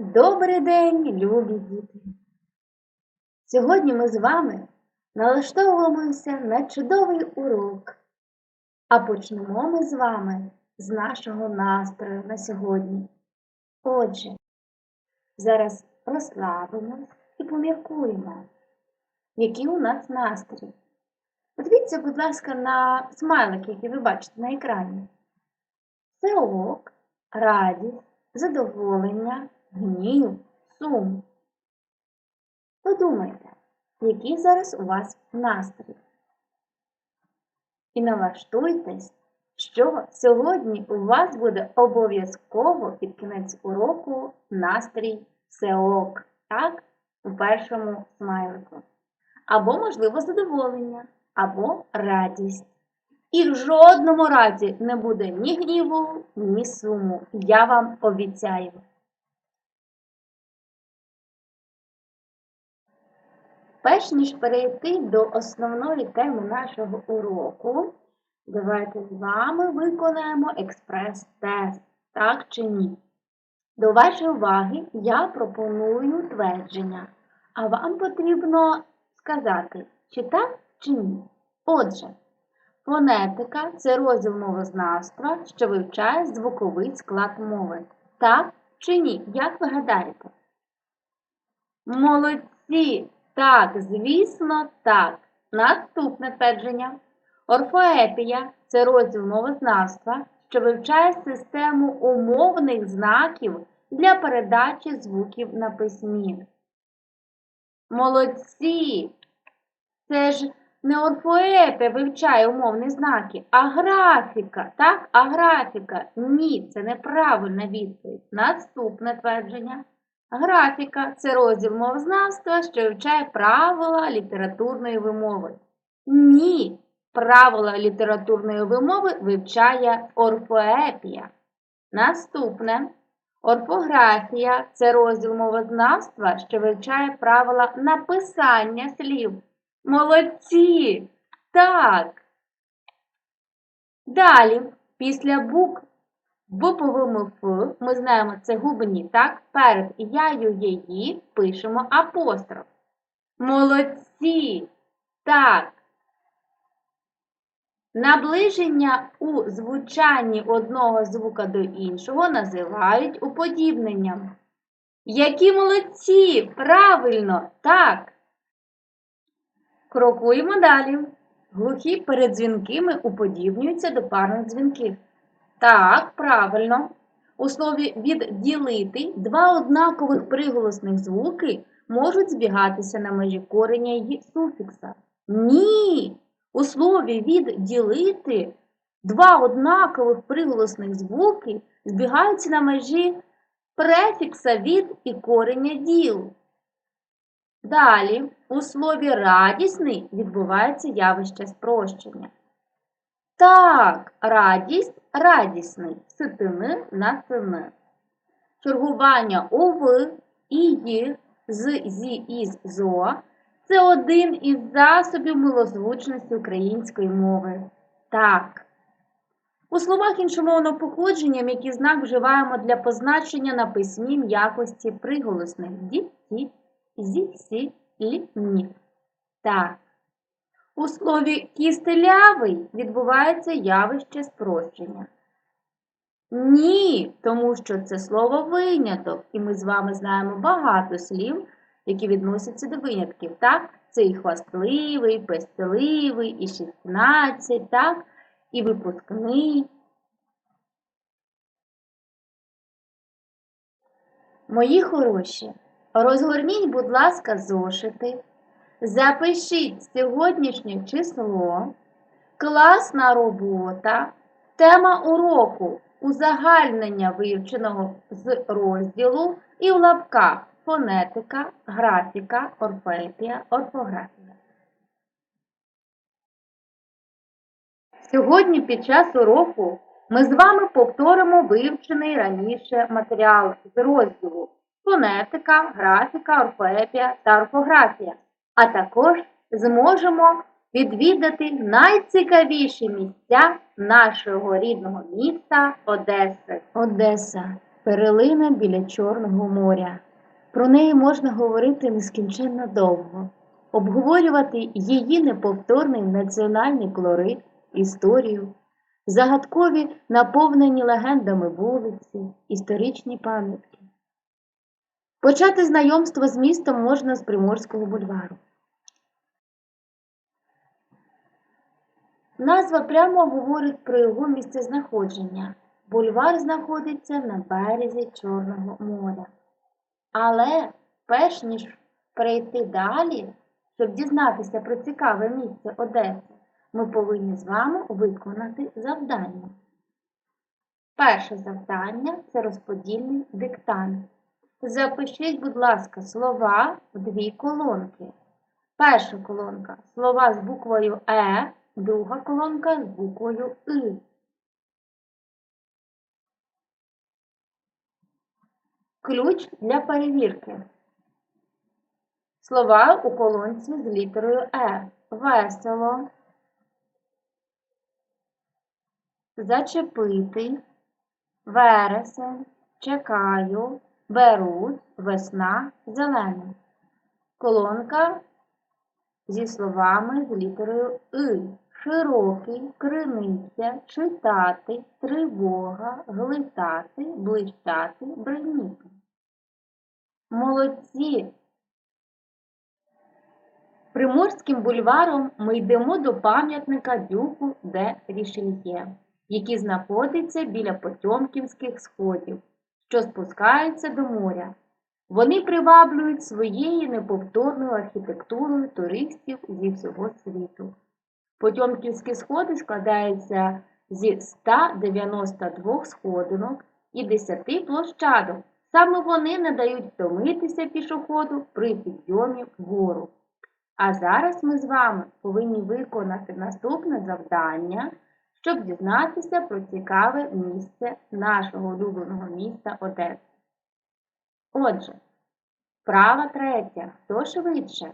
Добрий день, любі діти! Сьогодні ми з вами налаштовуємося на чудовий урок, а почнемо ми з вами з нашого настрою на сьогодні. Отже, зараз розслабимось і поміркуємо, який у нас настрій. Подивіться, будь ласка, на смайлики, які ви бачите на екрані. Це ок, радість, задоволення, гнів, сум. Подумайте, який зараз у вас настрій. І налаштуйтесь, що сьогодні у вас буде обов'язково під кінець уроку настрій все ок, так? У першому смайлику. Або, можливо, задоволення, або радість. І в жодному разі не буде ні гніву, ні суму. Я вам обіцяю. Перш ніж перейти до основної теми нашого уроку, давайте з вами виконаємо експрес-тест, так чи ні. До вашої уваги я пропоную твердження, а вам потрібно сказати, чи так, чи ні. Отже, фонетика це розділ мовознавства, що вивчає звуковий склад мови. Так чи ні? Як ви гадаєте? Молодці! Так, звісно, так. Наступне твердження. Орфоепія це розділ мовознавства, що вивчає систему умовних знаків для передачі звуків на письмі. Молодці! Це ж не орфоепія вивчає умовні знаки, а графіка. Так, а графіка. Ні, це неправильна відповідь. Наступне твердження. Графіка це розділ мовознавства, що вивчає правила літературної вимови. Ні, правила літературної вимови вивчає орфоепія. Наступне. Орфографія це розділ мовознавства, що вивчає правила написання слів. Молодці! Так. Далі, після букв буповими Ф, ми знаємо, це губні, так? Перед яю її пишемо апостроф. Молодці! Так. Наближення у звучанні одного звука до іншого називають уподібненням. Які молодці! Правильно, так. Крокуємо далі. Глухі перед дзвінкими уподібнюються до парних дзвінків. Так, правильно. У слові відділити два однакових приголосних звуки можуть збігатися на межі кореня й суфікса. Ні! У слові відділити два однакових приголосних звуки збігаються на межі префікса від і кореня діл. Далі у слові радісний відбувається явище спрощення. Так, радість радісний, ситини на сини. Чергування ов, і ї, з, зі, із, зо це один із засобів милозвучності української мови. Так. У словах іншомовного походження м'який знак вживаємо для позначення на письмі м'якості приголосних ді, ті, зі, сі, лі, ні. Так. У слові кістелявий відбувається явище спрощення. Ні, тому що це слово виняток, і ми з вами знаємо багато слів, які відносяться до винятків. Так? Це і хвастливий, пестеливий, і шістнадцять, так? і випускний. Мої хороші, розгорніть, будь ласка, зошити. Запишіть сьогоднішнє число, класна робота, тема уроку узагальнення вивченого з розділу і в лапках фонетика, графіка, орфоепія, орфографія. Сьогодні під час уроку ми з вами повторимо вивчений раніше матеріал з розділу фонетика, графіка, орфоепія та орфографія а також зможемо відвідати найцікавіші місця нашого рідного міста Одеси. Одеса Перелина біля Чорного моря. Про неї можна говорити нескінченно довго, обговорювати її неповторний національний колорит, історію, загадкові наповнені легендами вулиці, історичні пам'ятки. Почати знайомство з містом можна з Приморського бульвару. Назва прямо говорить про його місцезнаходження. Бульвар знаходиться на березі Чорного моря. Але перш ніж перейти далі, щоб дізнатися про цікаве місце Одеси, ми повинні з вами виконати завдання. Перше завдання це розподільний диктант. Запишіть, будь ласка, слова в дві колонки. Перша колонка слова з буквою Е, друга колонка з буквою И. Ключ для перевірки. Слова у колонці з літерою Е. Весело. Зачепити. Вересень. Чекаю. Беруть. Весна. Зелена. Колонка зі словами з літерою И. Широкий, криниця, читати, тривога, глитати, блищати, бриніти. Молодці! Приморським бульваром ми йдемо до пам'ятника Дюку де Рішельє, який знаходиться біля Потьомківських сходів, що спускаються до моря. Вони приваблюють своєю неповторною архітектурою туристів зі всього світу. Потьомківські сходи складаються зі 192 сходинок і 10 площадок. Саме вони не дають втомитися пішоходу при підйомі вгору. А зараз ми з вами повинні виконати наступне завдання, щоб дізнатися про цікаве місце нашого улюбленого міста Одеси. Отже, вправа третя. Хто швидше?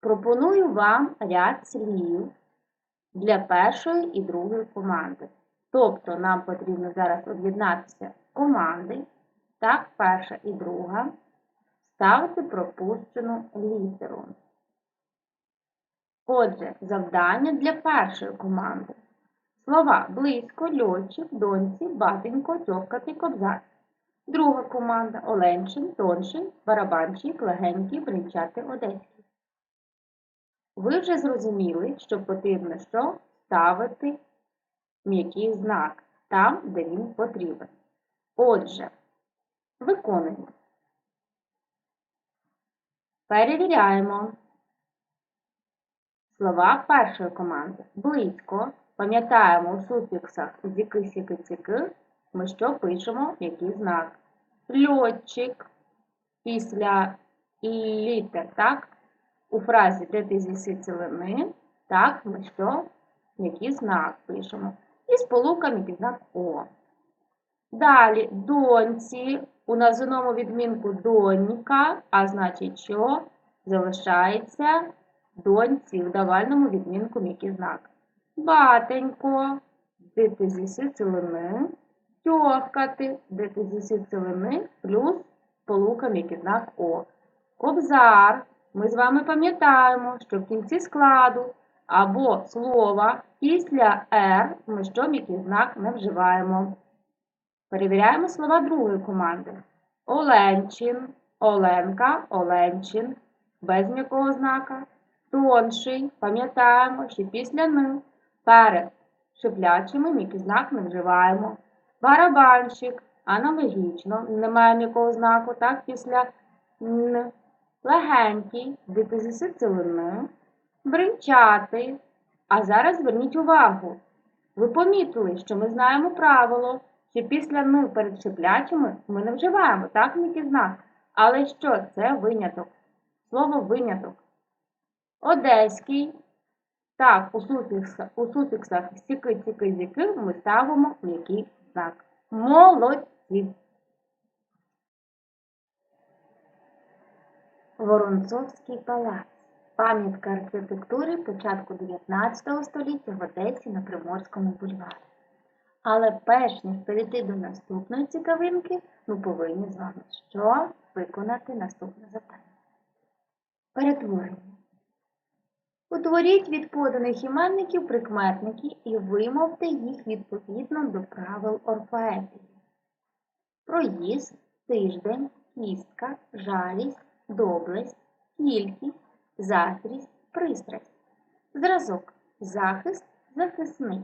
Пропоную вам ряд слів для першої і другої команди. Тобто нам потрібно зараз об'єднатися команди, так, перша і друга, ставити пропущену літеру. Отже, завдання для першої команди. Слова близько, льотчик, доньці, батенько, тьовкати, кобзар. Друга команда Оленчин, тонший, барабанчик, легенький, бринчати, одеський. Ви вже зрозуміли, що потрібно що ставити м'який знак там, де він потрібен. Отже, виконуємо. Перевіряємо. Слова першої команди. Близько. Пам'ятаємо у суфіксах зіки, сіки, ціки, ми що пишемо, який знак. Льотчик після літер, так? У фразі де ти з'їси цілини, так, ми що? Який знак пишемо. І сполуками під знак О. Далі доньці. У називному відмінку донька, а значить, що залишається доньці в давальному відмінку м'який знак. Батенько, де ти з'їси цілини, тьохкати, де ти з'їси цілини, плюс полука м'який знак О. Кобзар. Ми з вами пам'ятаємо, що в кінці складу або слова після «р» ми що м'який знак не вживаємо. Перевіряємо слова другої команди. Оленчин, Оленка, Оленчин, без м'якого знака. Тонший, пам'ятаємо, що після «н» перед шиплячими м'який знак не вживаємо. Барабанщик, аналогічно, немає м'якого знаку, так, після «н». Легенький, дитизиси цілини, бринчатий. А зараз зверніть увагу. Ви помітили, що ми знаємо правило, що після «н» перед шиплячими ми не вживаємо, так, м'який знак. Але що це виняток? Слово виняток. Одеський. Так, у суфіксах, у суфіксах сіки, ціки, зіки ми ставимо м'який знак. Молодці. Воронцовський палац. Пам'ятка архітектури початку 19 століття в Одесі на Приморському бульварі. Але перш ніж перейти до наступної цікавинки, ми повинні з вами що виконати наступне завдання. Перетворення. Утворіть від поданих іменників прикметники і вимовте їх відповідно до правил орфоепії. Проїзд, тиждень, кістка, жалість, доблесть, кількість, заздрість, пристрасть. Зразок захист, захисний.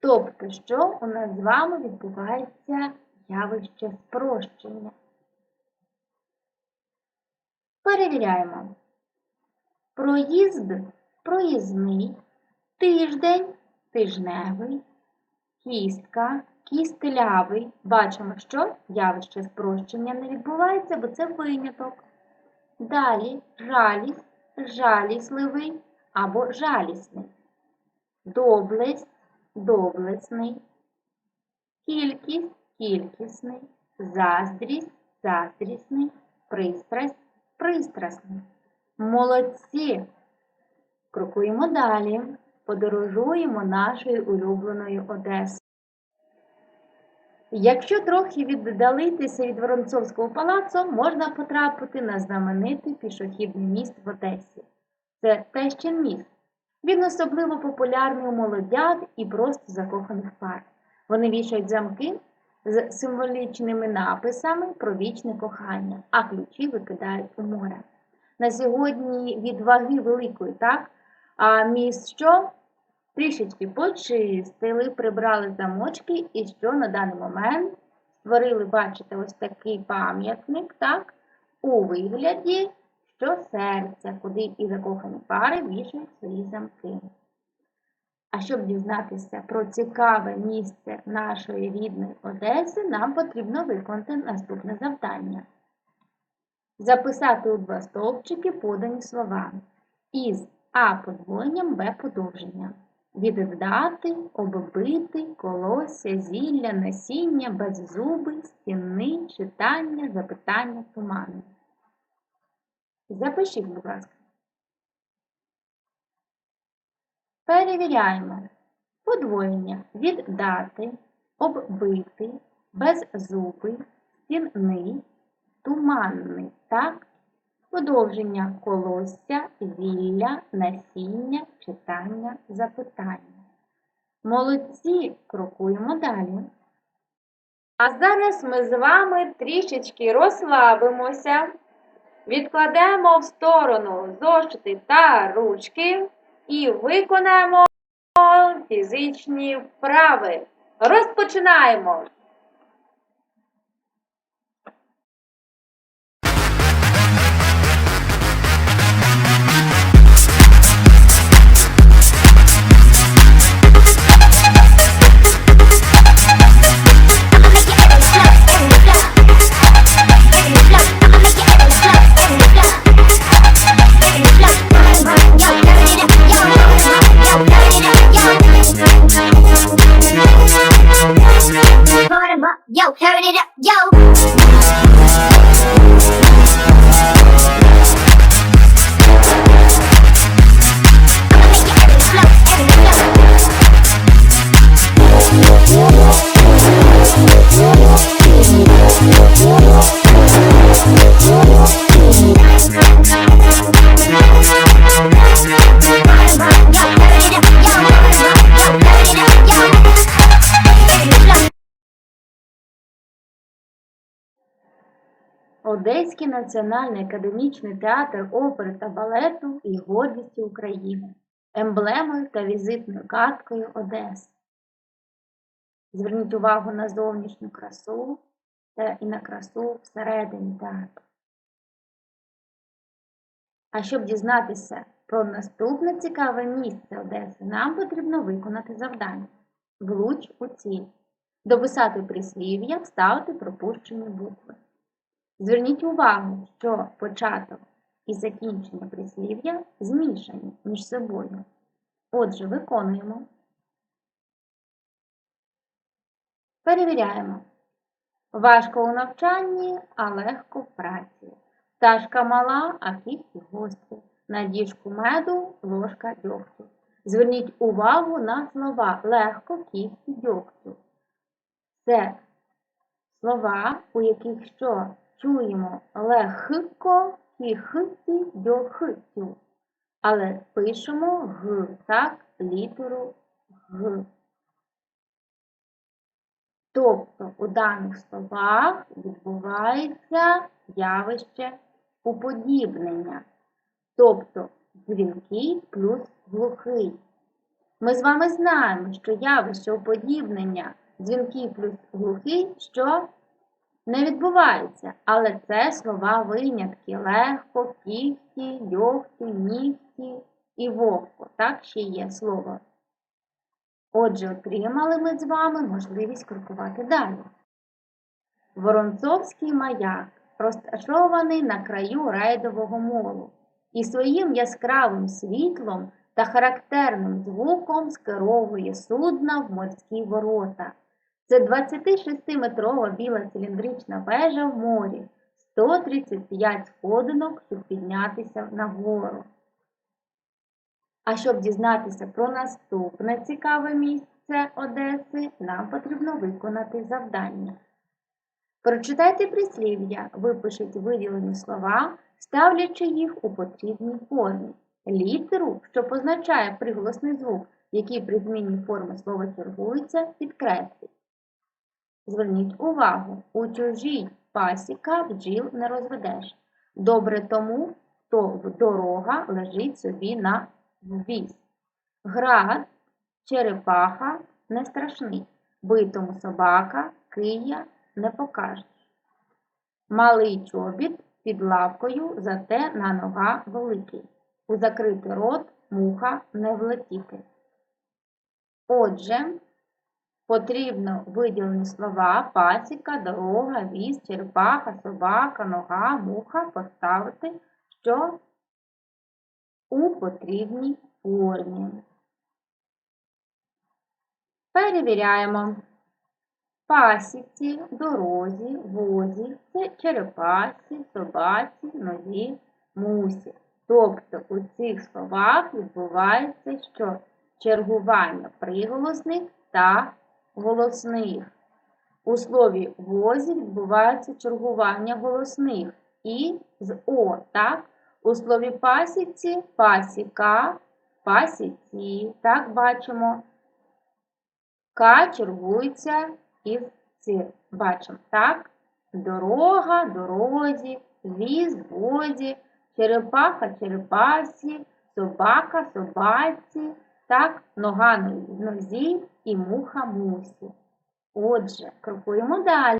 Тобто, що у нас з вами відбувається явище спрощення. Перевіряємо. Проїзд проїзний, тиждень тижневий, кістка, кістлявий. Бачимо, що явище спрощення не відбувається, бо це виняток. Далі жалість, жалісливий або жалісний, доблесть, доблесний, кількість, кількісний, заздрість, заздрісний, пристрасть, пристрасний. Молодці! Крокуємо далі, подорожуємо нашою улюбленою Одесою. Якщо трохи віддалитися від Воронцовського палацу, можна потрапити на знаменитий пішохідний міст в Одесі. Це Тещин міст. Він особливо популярний у молодят і просто закоханих пар. Вони вішають замки з символічними написами про вічне кохання, а ключі викидають у море. На сьогодні від ваги великої, так? А міст що? Трішечки почистили, прибрали замочки і що на даний момент створили, бачите, ось такий пам'ятник, так? У вигляді, що серця, куди і закохані пари вішають свої замки. А щоб дізнатися про цікаве місце нашої рідної Одеси, нам потрібно виконати наступне завдання. Записати у два стовпчики подані слова із А подвоєнням Б подовженням. Віддати, оббити, колосся, зілля, насіння, беззуби, стіни, читання, запитання, тумани. Запишіть, будь ласка. Перевіряємо. Подвоєння віддати, оббити, беззубий, стінний, туманний, так? Подовження колосся, зілля, насіння, читання, запитання. Молодці, крокуємо далі. А зараз ми з вами трішечки розслабимося, відкладемо в сторону зошити та ручки і виконаємо фізичні вправи. Розпочинаємо! Одеський національний академічний театр опери та балету і гордістю України, емблемою та візитною карткою Одеси. Зверніть увагу на зовнішню красу та і на красу всередині театру. А щоб дізнатися про наступне цікаве місце Одеси, нам потрібно виконати завдання. Влуч у ціль. Дописати прислів'я, вставити пропущені букви. Зверніть увагу, що початок і закінчення прислів'я змішані між собою. Отже, виконуємо. Перевіряємо. Важко у навчанні, а легко в праці. Пташка мала, а кіхті гості. На діжку меду ложка дьогтю. Зверніть увагу на слова легко кіхті дьогтю. Це слова, у яких що чуємо легко, хіхті, дьохтю. Але пишемо г, так, літеру г. Тобто у даних словах відбувається явище уподібнення, тобто дзвінкий плюс глухий. Ми з вами знаємо, що явище уподібнення дзвінкий плюс глухий, що не відбувається, але це слова винятки легко, кіхті, дьогті, нігті і вовко. Так ще є слово. Отже, отримали ми з вами можливість крокувати далі. Воронцовський маяк розташований на краю рейдового молу і своїм яскравим світлом та характерним звуком скеровує судна в морські ворота. Це 26-метрова біла циліндрична вежа в морі, 135 сходинок, щоб піднятися нагору. А щоб дізнатися про наступне цікаве місце Одеси, нам потрібно виконати завдання. Прочитайте прислів'я, випишіть виділені слова, ставлячи їх у потрібній формі. Літеру, що позначає приголосний звук, який при зміні форми слова чергується, підкресліть. Зверніть увагу, у чужій пасіка бджіл не розведеш. Добре тому, хто дорога лежить собі на ввіз. Град, черепаха не страшний, битому собака, кия не покажеш. Малий чобіт під лавкою, зате на нога великий. У закритий рот муха не влетіти. Отже, потрібно виділені слова пасіка, дорога, віз, черепаха, собака, нога, муха поставити, що у потрібній формі. Перевіряємо. Пасіці, дорозі, возі, це черепасі, собаці, нозі, мусі. Тобто у цих словах відбувається що чергування приголосних та голосних. У слові возі відбувається чергування голосних і з О, так? У слові пасіці пасіка, пасіці, так бачимо. К чергується із ці. Бачимо, так? Дорога, дорозі, віз, возі, черепаха, черепасі, собака, собаці, так, нога нозі і муха мусі. Отже, крокуємо далі.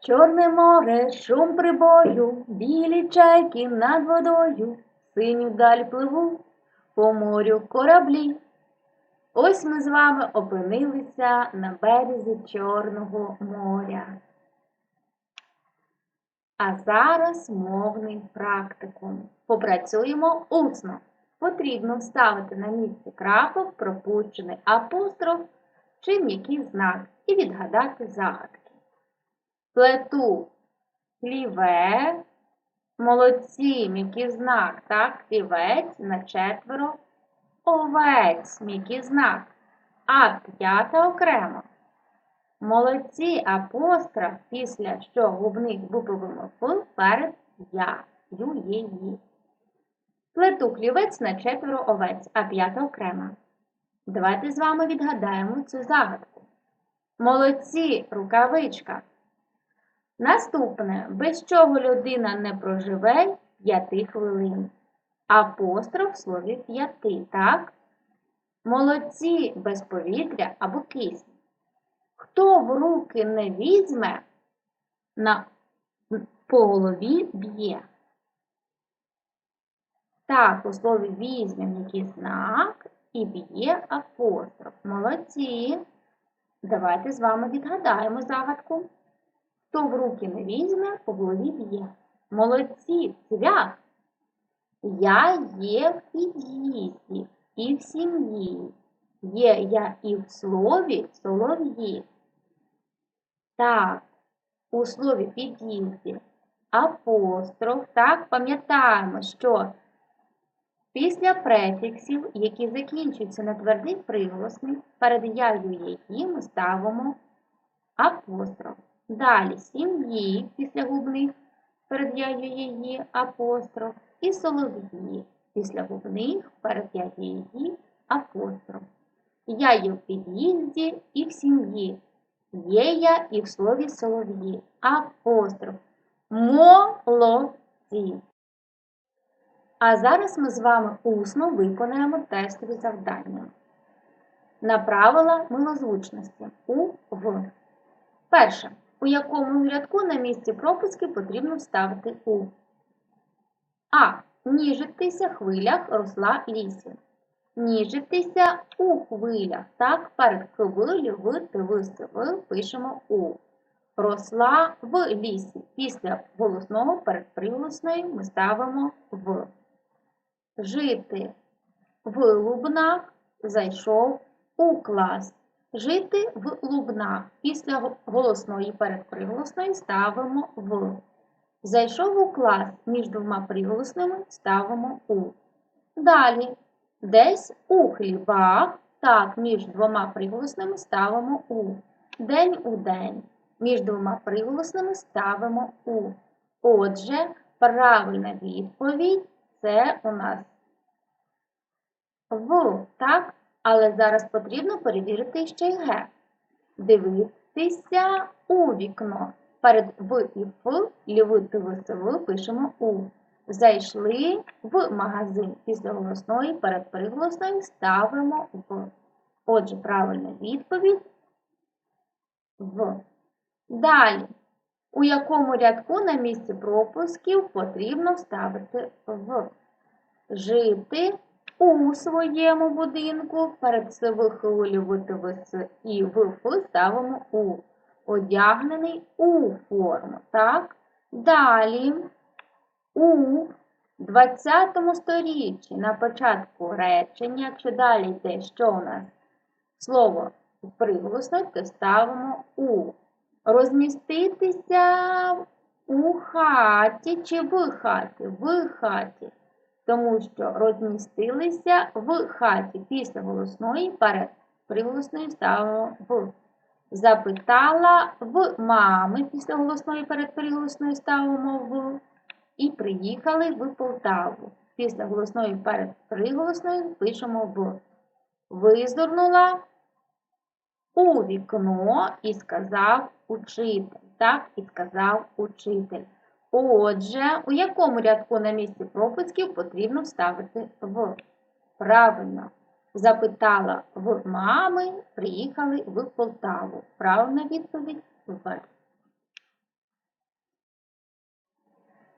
Чорне море, шум прибою, білі чайки над водою, синю даль пливуть, по морю кораблі. Ось ми з вами опинилися на березі Чорного моря. А зараз мовний практикум. Попрацюємо усно. Потрібно вставити на місце крапок, пропущений апостроф чи м'який знак і відгадати загадки. Плету хліве, молодці, м'який знак, так, хлівець на четверо, овець, м'який знак, а п'ята окремо. Молодці апостроф після що губних буквами Ф перед я, ю, є, ї. Плету хлівець на четверо овець, а п'ята окрема. Давайте з вами відгадаємо цю загадку. Молодці, рукавичка. Наступне, без чого людина не проживе п'яти хвилин. Апостроф в слові п'яти, так? Молодці без повітря або кисню. Хто в руки не візьме, на по голові б'є. Так, у слові візьме м'який знак і б'є апостроф. Молодці. Давайте з вами відгадаємо загадку. Хто в руки не візьме, по голові б'є. Молодці, цвях. Я є в під'їзді і в сім'ї. Є я і в слові солов'ї. Так, у слові під'їзді апостроф, так, пам'ятаємо, що після префіксів, які закінчуються на твердий приголосний, перед яю які ми ставимо апостроф. Далі сім'ї після губних перед яю її апостроф. І солов'ї після губних перед яю її апостроф. Я є в під'їзді і в сім'ї. Є я і в слові солов'ї. Апостроф. Молодці. А зараз ми з вами усно виконаємо тестові завдання. На правила милозвучності у в. Перше. У якому рядку на місці пропуски потрібно вставити у. А. Ніжитися хвилях росла лісі. Ніжитися у хвилях. Так, перед хвилі в тв в пишемо у. Росла в лісі. Після голосного перед приголосною ми ставимо в. Жити в лубнах зайшов у клас. Жити в лубнах. Після голосної перед приголосною ставимо в. Зайшов у клас між двома приголосними ставимо у. Далі. Десь у хлібах. Так, між двома приголосними ставимо у. День у день. Між двома приголосними ставимо у. Отже, правильна відповідь це у нас в, так? Але зараз потрібно перевірити ще й г. Дивитися у вікно. Перед в і ф, ліви тв, пишемо у. Зайшли в магазин. Після голосної перед приголосною ставимо в. Отже, правильна відповідь в. Далі. У якому рядку на місці пропусків потрібно вставити в. Жити у своєму будинку перед ВТВС і ВФ ставимо у. Одягнений у форму. Так? Далі у 20 сторіччі на початку речення, якщо далі йде, що у нас слово приголосно, то ставимо у. Розміститися у хаті чи в хаті? В хаті тому що розмістилися в хаті після голосної перед приголосною ставимо в. Запитала в мами після голосної перед приголосною ставимо в. І приїхали в Полтаву. Після голосної перед приголосною пишемо в. Визирнула у вікно і сказав учитель. Так, і сказав учитель. Отже, у якому рядку на місці пропусків потрібно вставити в? Правильно. Запитала в мами, приїхали в Полтаву. Правильна відповідь В.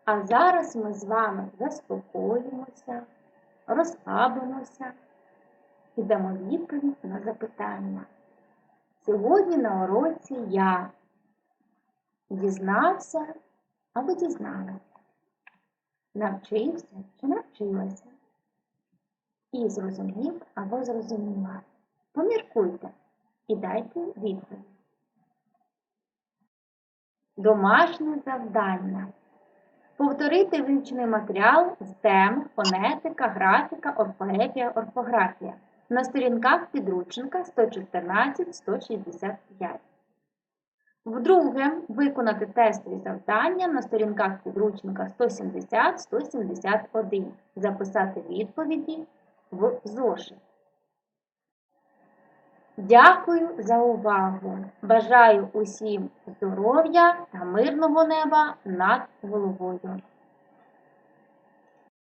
А зараз ми з вами заспокоїмося, розслабимося і дамо відповідь на запитання. Сьогодні на уроці я дізнався або дізналася, навчився чи навчилася, і зрозумів або зрозуміла. Поміркуйте і дайте відповідь. Домашнє завдання. Повторити вивчений матеріал з тем фонетика, графіка, орфоепія, орфографія на сторінках підручника 114-165. Вдруге, виконати тестові завдання на сторінках підручника 170-171. Записати відповіді в зошит. Дякую за увагу! Бажаю усім здоров'я та мирного неба над головою!